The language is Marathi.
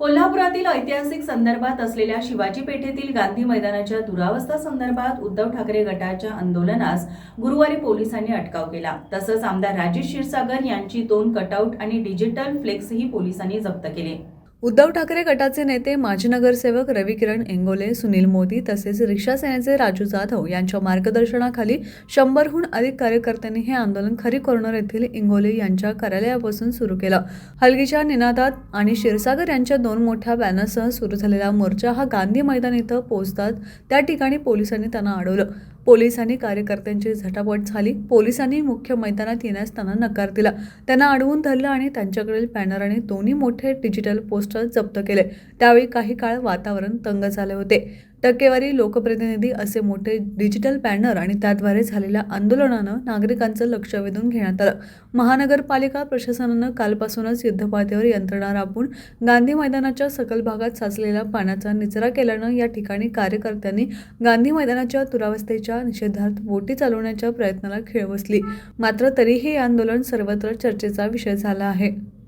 कोल्हापुरातील ऐतिहासिक संदर्भात असलेल्या शिवाजी पेठेतील गांधी मैदानाच्या दुरावस्था संदर्भात उद्धव ठाकरे गटाच्या आंदोलनास गुरुवारी पोलिसांनी अटकाव केला. तसंच आमदार राजेश क्षीरसागर यांची दोन कटआउट आणि डिजिटल फ्लेक्सही पोलिसांनी जप्त केले. उद्धव ठाकरे गटाचे नेते माजी नगरसेवक रविकिरण इंगोले सुनील मोदी तसेच रिक्षा सेनेचे राजू जाधव यांच्या मार्गदर्शनाखाली शंभरहून अधिक कार्यकर्त्यांनी हे आंदोलन खरी कॉर्नर येथील इंगोले यांच्या कार्यालयापासून सुरू केलं. हलगीच्या निनादात आणि क्षीरसागर यांच्या दोन मोठ्या बॅनरसह सुरू झालेला मोर्चा हा गांधी मैदान इथं पोहोचतात त्या ठिकाणी पोलिसांनी त्यांना अडवलं. पोलिसांनी कार्यकर्त्यांची झटापट झाली. पोलिसांनी मुख्य मैदानात येण्यास त्यांना नकार दिला. त्यांना अडवून धरलं आणि त्यांच्याकडील बॅनर आणि दोन्ही मोठे डिजिटल पोस्टर जप्त केले. त्यावेळी काही काळ वातावरण तंग झाले होते. टक्केवारी लोकप्रतिनिधी असे मोठे डिजिटल बॅनर आणि त्याद्वारे झालेल्या आंदोलनानं नागरिकांचं लक्ष वेधून घेण्यात आलं. महानगरपालिका प्रशासनानं कालपासूनच युद्धपातळीवर यंत्रणा राबवून गांधी मैदानाच्या सकल भागात साचलेल्या पाण्याचा निचरा केल्यानं या ठिकाणी कार्यकर्त्यांनी गांधी मैदानाच्या दुरावस्थेच्या निषेधार्थ बोटी चालवण्याच्या प्रयत्नाला खीळ बसली. मात्र तरीही हे आंदोलन सर्वत्र चर्चेचा विषय झाला आहे.